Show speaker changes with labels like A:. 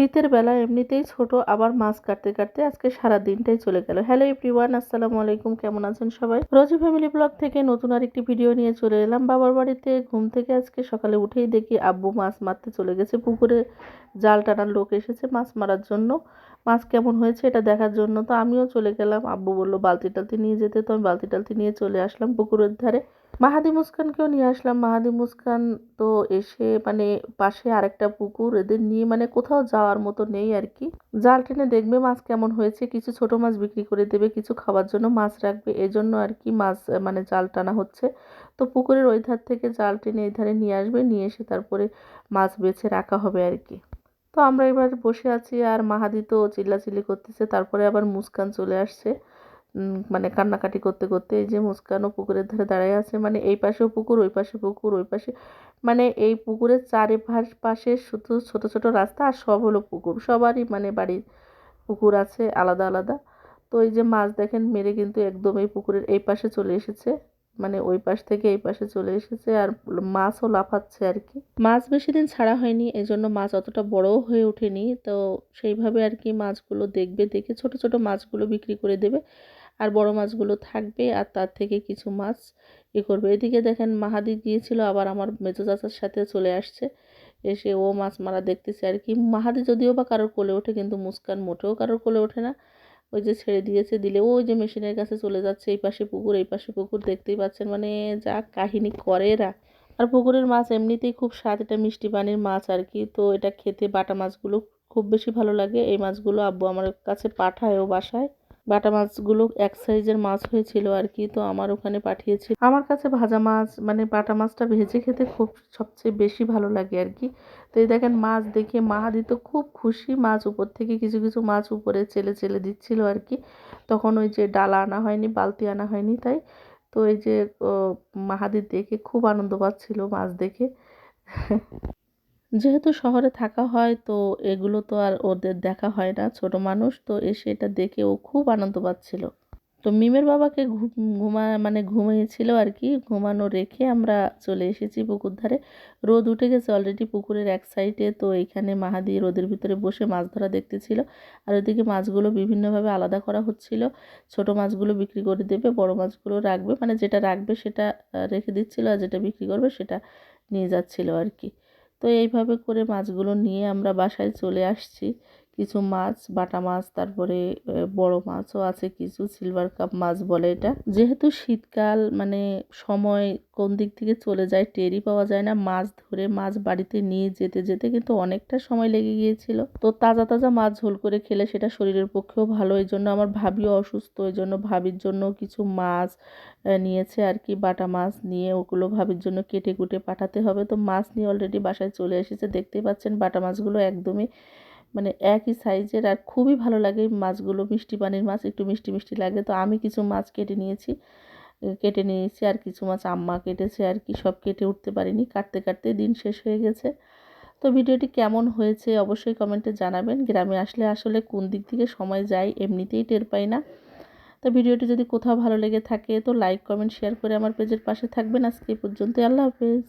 A: শীতের বেলা এমনিতেই ছোট, আবার মাছ কাটতে কাটতে আজকে সারা দিনটাই চলে গেল। হ্যালো এভরিওয়ান আসসালামু আলাইকুম, কেমন আছেন সবাই? রোজি ফ্যামিলি ব্লগ থেকে নতুন আরেকটি ভিডিও নিয়ে চলে এলাম। বাবার বাড়িতে ঘুম থেকে আজকে সকালে উঠেই দেখি আব্বু মাছ মারতে চলে গেছে। পুকুরে জাল টানার লোক এসেছে মাছ মারার জন্য। মাছ কেমন হয়েছে এটা দেখার জন্য তো আমিও চলে গেলাম। আব্বু বলল বালতি টালতি নিয়ে যেতে। তো আমি বালতি টালতি নিয়ে চলে আসলাম পুকুরের ধারে। মাহাদি মুস্কানকেও নিয়ে আসলাম। মাহাদি মুস্কান তো এসে মানে পাশে আরেকটা পুকুর, এদের নিয়ে মানে কোথাও যাওয়ার মতো নেই আর কি জাল টেনে দেখবে মাছ কেমন হয়েছে, কিছু ছোট মাছ বিক্রি করে দেবে, কিছু খাওয়ার জন্য মাছ রাখবে, এজন্য আর কি মাছ মানে জাল টানা হচ্ছে। তো পুকুরের ওই ধার থেকে জাল টেনে এই ধারে নিয়ে আসবে, নিয়ে এসে তারপরে মাছ বেছে রাখা হবে আর কি তো আমরা এবার বসে আছি আর মাহাদি তো চিল্লাচিল্লি করতেছে, তারপরে আবার মুস্কান চলে আসছে। মানে কান্নাকাটি করতে করতে এই যে মুস্কানও পুকুরের ধারে দাঁড়ায় আছে মানে এই পাশেও পুকুর, ওই পাশে পুকুর, ওই পাশে মানে এই পুকুরের চারে পাশে শুধু ছোট ছোট রাস্তা আর সব হলো পুকুর। সবারই মানে বাড়ির পুকুর আছে আলাদা আলাদা। তো এই যে মাছ দেখেন, মেরে কিন্তু একদম এই পুকুরের এই পাশে চলে এসেছে মানে ওই পাশ থেকে এই পাশে চলে এসেছে আর মাছও লাফাচ্ছে আর কি। মাছ বেশি দিন ছাড়া হয়নি এই জন্য মাছ অতটা বড়ও হয়ে ওঠেনি। তো সেইভাবে আর কি মাছগুলো দেখবে, দেখে ছোট ছোট মাছগুলো বিক্রি করে দেবে। আর বড় মাছগুলো থাকবে আর তার থেকে কিছু মাছ ই করবে। এদিকে দেখেন মাহাদি গিয়েছিল, আবার আমার মেজো চাচার সাথে চলে আসছে। এসে ও মাছ মারা দেখতেছে আর কি। মাহাদি যদিও বা কারোর কোলে ওঠে, কিন্তু মুস্কান মোটেও কারোর কোলে ওঠে না। ওই যে ছেড়ে দিয়েছে, দিলে ওই যে মেশিনের কাছে চলে যাচ্ছে, এই পাশে পুকুর, এই পাশে পুকুর, দেখতেই পাচ্ছেন মানে যা কাহিনী করে এরা। আর পুকুরের মাছ এমনিতেই খুব স্বাদ, এটা মিষ্টি পানির মাছ আর কি। তো এটা খেতে বাটা মাছগুলো খুব বেশি ভালো লাগে। এই মাছগুলো আব্বু আমার কাছে পাঠায় ও বাসায়। বাটা মাছগুলো এক সাইজের মাছ হয়েছিল আর কি, তো আমার ওখানে পাঠিয়েছি। আমার কাছে ভাজা মাছ মানে বাটা মাছটা ভেজে খেতে খুব সবচেয়ে বেশি ভালো লাগে আর কি। তো এই দেখেন মাছ দেখে মাহাদি তো খুব খুশি, মাছ উপর থেকে কিছু কিছু মাছ উপরে চেলে চেলে দিচ্ছিল আর কি। তখন ওই যে ডালা আনা হয়নি, বালতি আনা হয়নি তাই। তো এই যে মাহাদির দেখে খুব আনন্দ পাচ্ছিল মাছ দেখে। যেহেতু শহরে থাকা হয়, তো এগুলো তো আর ওদের দেখা হয় না। ছোট মানুষ, তো এসে এটা দেখে ও খুব আনন্দ পাচ্ছিল। তো মিমের বাবাকে ঘুমা মানে ঘুমিয়েছিল আর কি ঘুমানো রেখে আমরা চলে এসেছি পুকুর ধারে। রোদ উঠে গেছে অলরেডি পুকুরের এক সাইডে তো এখানে মাহাদি রোদের ভিতরে বসে মাছ ধরা দেখতেছিল। আর ওইদিকে মাছগুলো বিভিন্নভাবে আলাদা করা হচ্ছিল। ছোট মাছগুলো বিক্রি করে দেবে, বড় মাছগুলো রাখবে। মানে যেটা রাখবে সেটা রেখে দিচ্ছিল আর যেটা বিক্রি করবে সেটা নিয়ে যাচ্ছিল আর কি তো এইভাবে করে মাছগুলো নিয়ে আমরা বাসায় চলে আসছি। কিছু মাছ, বাটা মাছ, তারপরে বড় মাছও আছে, কিছু সিলভার কাপ মাছ বলে এটা। যেহেতু শীতকাল মানে সময় কোন দিক থেকে চলে যায় টেরই পাওয়া যায় না। মাছ ধরে মাছ বাড়িতে নিয়ে যেতে যেতে কিন্তু অনেকটা সময় লেগে গিয়েছিল। তো তাজা তাজা মাছ ঝোল করে খেলে সেটা শরীরের পক্ষেও ভালো। এই জন্য আমার ভাবিও অসুস্থ, এই জন্য ভাবির জন্য কিছু মাছ নিয়েছে আর কি, বাটা মাছ নিয়ে ওগুলো ভাবির জন্য কেটে কুটে পাঠাতে হবে। তো মাছ নিয়ে অলরেডি বাসায় চলে এসেছে। দেখতেই পাচ্ছেন বাটা মাছগুলো একদমই মানে একই সাইজের আর খুবই ভালো লাগে মাছগুলো। মিষ্টি পানির মাছ, একটু মিষ্টি মিষ্টি লাগে। তো আমি কিছু মাছ কেটে নিয়েছি কেটে নিয়েছি আর কিছু মাছ আম্মা কেটেছে আর কি, সব কেটে উঠতে পারিনি। কাটতে কাটতে দিন শেষ হয়ে গেছে। তো ভিডিওটি কেমন হয়েছে অবশ্যই কমেন্টে জানাবেন। গ্রামে আসলে আসলে কোন দিক থেকে সময় যায় এমনিতেই টের পাই না। তো ভিডিওটি যদি কোথাও ভালো লেগে থাকে তো লাইক কমেন্ট শেয়ার করে আমার পেজের পাশে থাকবেন। আজকে এই পর্যন্ত আল্লাহ হাফেজ।